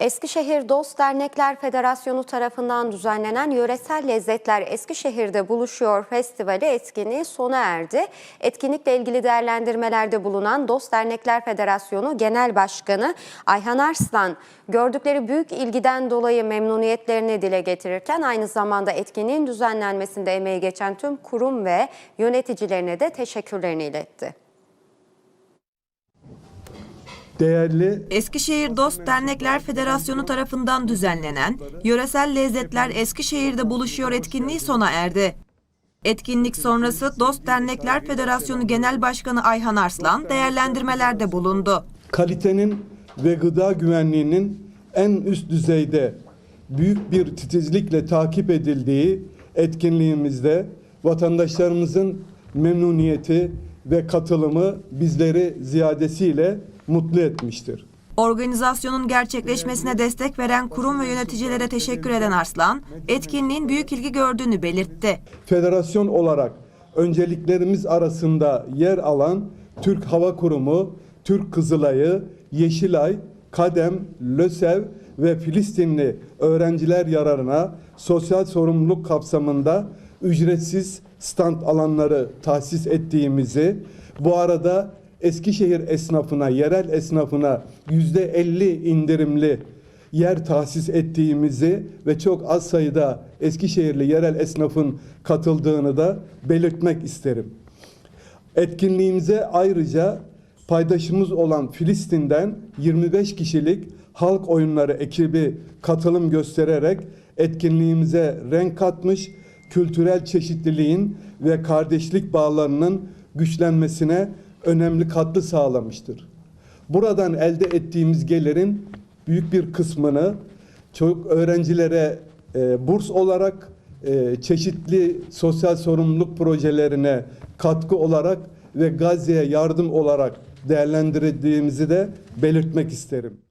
Eskişehir Dost Dernekler Federasyonu tarafından düzenlenen Yöresel Lezzetler Eskişehir'de Buluşuyor Festivali etkinliği sona erdi. Etkinlikle ilgili değerlendirmelerde bulunan Dost Dernekler Federasyonu Genel Başkanı Ayhan Arslan, gördükleri büyük ilgiden dolayı memnuniyetlerini dile getirirken aynı zamanda etkinliğin düzenlenmesinde emeği geçen tüm kurum ve yöneticilerine de teşekkürlerini iletti. Değerli Eskişehir Dost Dernekler Federasyonu tarafından düzenlenen Yöresel Lezzetler Eskişehir'de buluşuyor etkinliği sona erdi. Etkinlik sonrası Dost Dernekler Federasyonu Genel Başkanı Ayhan Arslan değerlendirmelerde bulundu. kalitenin ve gıda güvenliğinin en üst düzeyde büyük bir titizlikle takip edildiği etkinliğimizde vatandaşlarımızın memnuniyeti ve katılımı bizleri ziyadesiyle mutlu etmiştir. Organizasyonun gerçekleşmesine destek veren kurum ve yöneticilere teşekkür eden Arslan, etkinliğin büyük ilgi gördüğünü belirtti. Federasyon olarak önceliklerimiz arasında yer alan Türk Hava Kurumu, Türk Kızılayı, Yeşilay, Kadem, LÖSEV ve Filistinli öğrenciler yararına sosyal sorumluluk kapsamında ücretsiz stand alanları tahsis ettiğimizi, bu arada Eskişehir esnafına, yerel esnafına yüzde 50 indirimli yer tahsis ettiğimizi ve çok az sayıda Eskişehirli yerel esnafın katıldığını da belirtmek isterim. Etkinliğimize ayrıca paydaşımız olan Filistin'den 25 kişilik halk oyunları ekibi katılım göstererek etkinliğimize renk katmış, kültürel çeşitliliğin ve kardeşlik bağlarının güçlenmesine önemli katkı sağlamıştır. Buradan elde ettiğimiz gelirin büyük bir kısmını çocuk öğrencilere e, burs olarak e, çeşitli sosyal sorumluluk projelerine katkı olarak ve Gazze'ye yardım olarak değerlendirdiğimizi de belirtmek isterim.